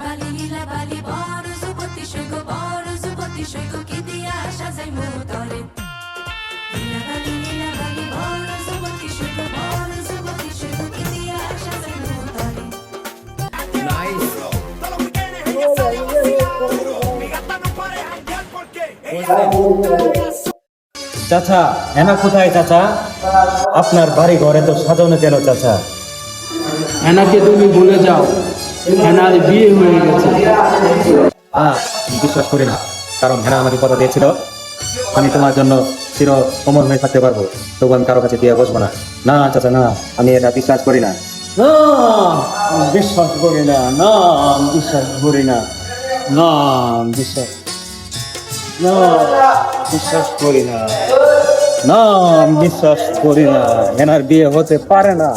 বালি যুবতী সৈক যুবতী সৈক কি দিয়া মুতরে যুবতী সৈক যুবতী সৈক কি দিয়া মুতরে চাচা হেনা কোথায় চাচা? আপনার বাড়ি ঘরে তো সাজানো কেন চাচা? হেনাকে তুমি ভুলে যাও। হেনার বিয়ে হয়ে গেছে। বিশ্বাস করি না কারণ হেনা আমাকে কথা দিয়েছিল। আমি তোমার জন্য চির অমর হয়ে থাকতে পারব। তবু আমি কারও কাছে দিয়ে বসবো না। না চাচা না আমি এটা বিশ্বাস করি না। না বিশ্বাস করি না না বিশ্বাস করি না। না বিশ্বাস না বিশ্বাস করি না। না বিশ্বাস করি না। হেনার বিয়ে হতে পারে না।